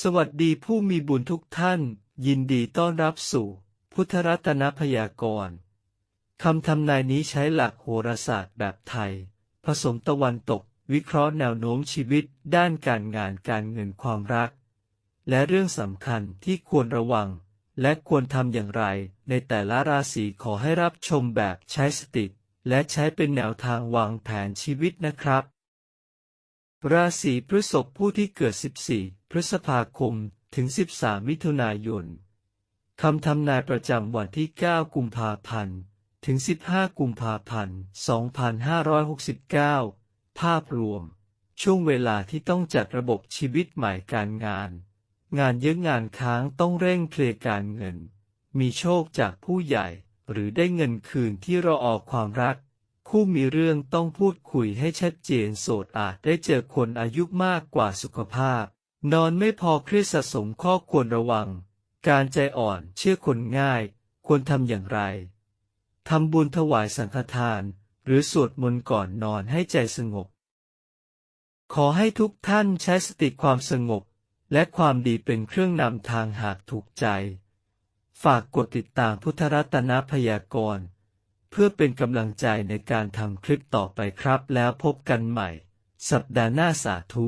สวัสดีผู้มีบุญทุกท่าน ยินดีต้อนรับสู่ พุทธรัตนพยากรณ์คำทำนายนี้ใช้หลักโหราศาสตร์แบบไทย ผสมตะวันตก วิเคราะห์แนวโน้มชีวิต ด้านการงานการเงินความรัก และเรื่องสำคัญที่ควรระวัง และควรทำอย่างไร ในแต่ละราศีขอให้รับชมแบบใช้สติ และใช้เป็นแนวทางวางแผนชีวิตนะครับ ราศีพฤษภผู้ที่เกิด 14 พฤษภาคม ถึง 13 มิถุนายน คำทำนายประจำวันที่ 9 กุมภาพันธ์ ถึง 15 กุมภาพันธ์ 2569 ภาพรวม ช่วงเวลาที่ต้องจัดระบบชีวิตใหม่การงาน งานเยอะงานค้างต้องเร่งเคลียร์การเงิน มีโชคจากผู้ใหญ่ หรือได้เงินคืนที่รอออกความรัก คู่มีเรื่องต้องพูดคุยให้ชัดเจนโสดอาจได้เจอคนอายุมากกว่าสุขภาพ นอนไม่พอเครียดสะสมข้อควรระวัง การใจอ่อนเชื่อคนง่าย ควรทำอย่างไรทำบุญถวายสังฆทาน หรือสวดมนต์ก่อนนอนให้ใจสงบ ขอให้ทุกท่านใช้สติความสงบ และความดีเป็นเครื่องนำทางหากถูกใจ ฝากกดติดตามพุทธรัตนพยากรณ์ เพื่อเป็นกำลังใจในการทำคลิปต่อไปครับแล้วพบกันใหม่ สัปดาห์หน้าสาธุ